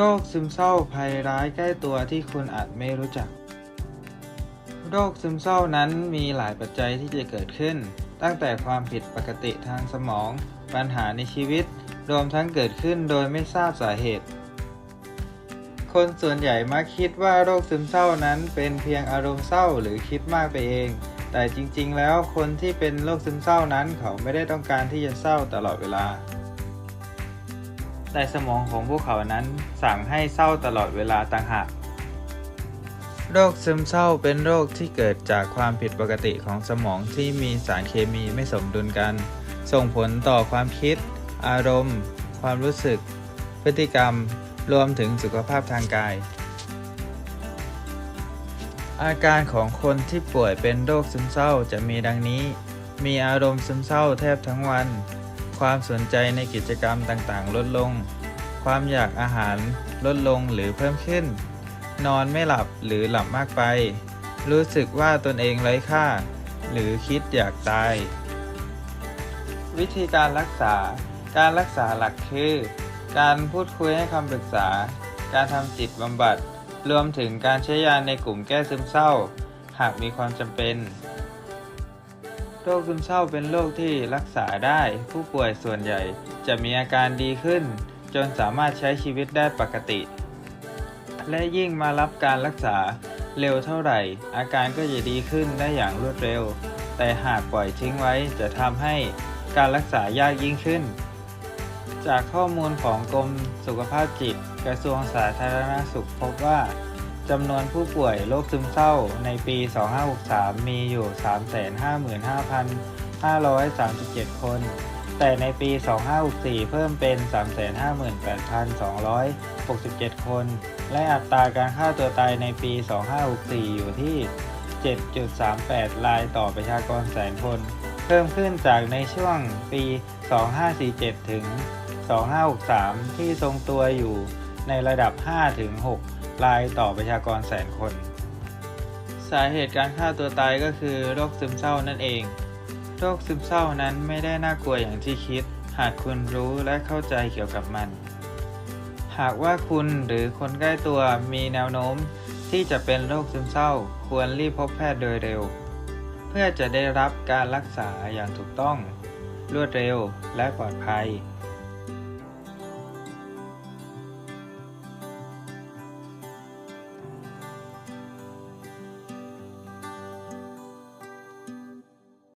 โรคซึมเศร้าภัยร้ายใกล้ตัวที่คุณอาจไม่รู้จัก โรคซึมเศร้านั้นมีหลายปัจจัยที่จะเกิดขึ้น ตั้งแต่ความผิดปกติทางสมอง ปัญหาในชีวิต รวมทั้งเกิดขึ้นโดยไม่ทราบสาเหตุ คนส่วนใหญ่มักคิดว่าโรคซึมเศร้านั้นเป็นเพียงอารมณ์เศร้าหรือคิดมากไปเอง แต่จริงๆ แล้วคนที่เป็นโรคซึมเศร้านั้นเขาไม่ได้ต้องการที่จะเศร้าตลอดเวลา แต่สมองของพวกเขานั้นสั่งให้เศร้าตลอดเวลาต่างหาก โรคซึมเศร้าเป็นโรคที่เกิดจากความผิดปกติของสมองที่มีสารเคมีไม่สมดุลกัน ส่งผลต่อความคิด อารมณ์ ความรู้สึก พฤติกรรม รวมถึงสุขภาพทางกาย อาการของคนที่ป่วยเป็นโรคซึมเศร้าจะมีดังนี้ มีอารมณ์ซึมเศร้าแทบทั้งวัน ความสนใจในกิจกรรมต่างๆ ลดลง ความอยากอาหารลดลงหรือเพิ่มขึ้น นอนไม่หลับหรือหลับมากไป รู้สึกว่าตนเองไร้ค่า หรือคิดอยากตาย วิธีการรักษา การรักษาหลักคือ การพูดคุยให้คำปรึกษา การทำจิตบำบัด รวมถึงการใช้ยาในกลุ่มแก้ซึมเศร้า หากมีความจำเป็น โรคซึมเศร้าเป็นโรคที่รักษาได้ ผู้ป่วยส่วนใหญ่จะมีอาการดีขึ้น จนสามารถใช้ชีวิตได้ปกติ และยิ่งมารับการรักษาเร็วเท่าไหร่ อาการก็จะดีขึ้นได้อย่างรวดเร็ว แต่หากปล่อยทิ้งไว้จะทำให้การรักษายากยิ่งขึ้น จากข้อมูลของกรมสุขภาพจิตกระทรวงสาธารณสุขพบว่า จำนวนผู้ป่วยโรคซึมเศร้าในปี 2563 มีอยู่ 355,537 คน แต่ในปี 2564 เพิ่มเป็น 358,267 คน และอัตราการฆ่าตัวตายในปี 2564 อยู่ที่ 7.38 รายต่อประชากรแสนคน เพิ่มขึ้นจากในช่วงปี 2547 ถึง 2563 ที่ทรงตัวอยู่ ในระดับ 5-6 รายต่อประชากรแสนคน สาเหตุการฆ่าตัวตายก็คือโรคซึมเศร้านั่นเอง โรคซึมเศร้านั้นไม่ได้น่ากลัวอย่างที่คิด หากคุณรู้และเข้าใจเกี่ยวกับมัน หากว่าคุณหรือคนใกล้ตัวมีแนวโน้มที่จะเป็นโรคซึมเศร้า ควรรีบพบแพทย์โดยเร็ว เพื่อจะได้รับการรักษาอย่างถูกต้อง รวดเร็วและปลอดภัย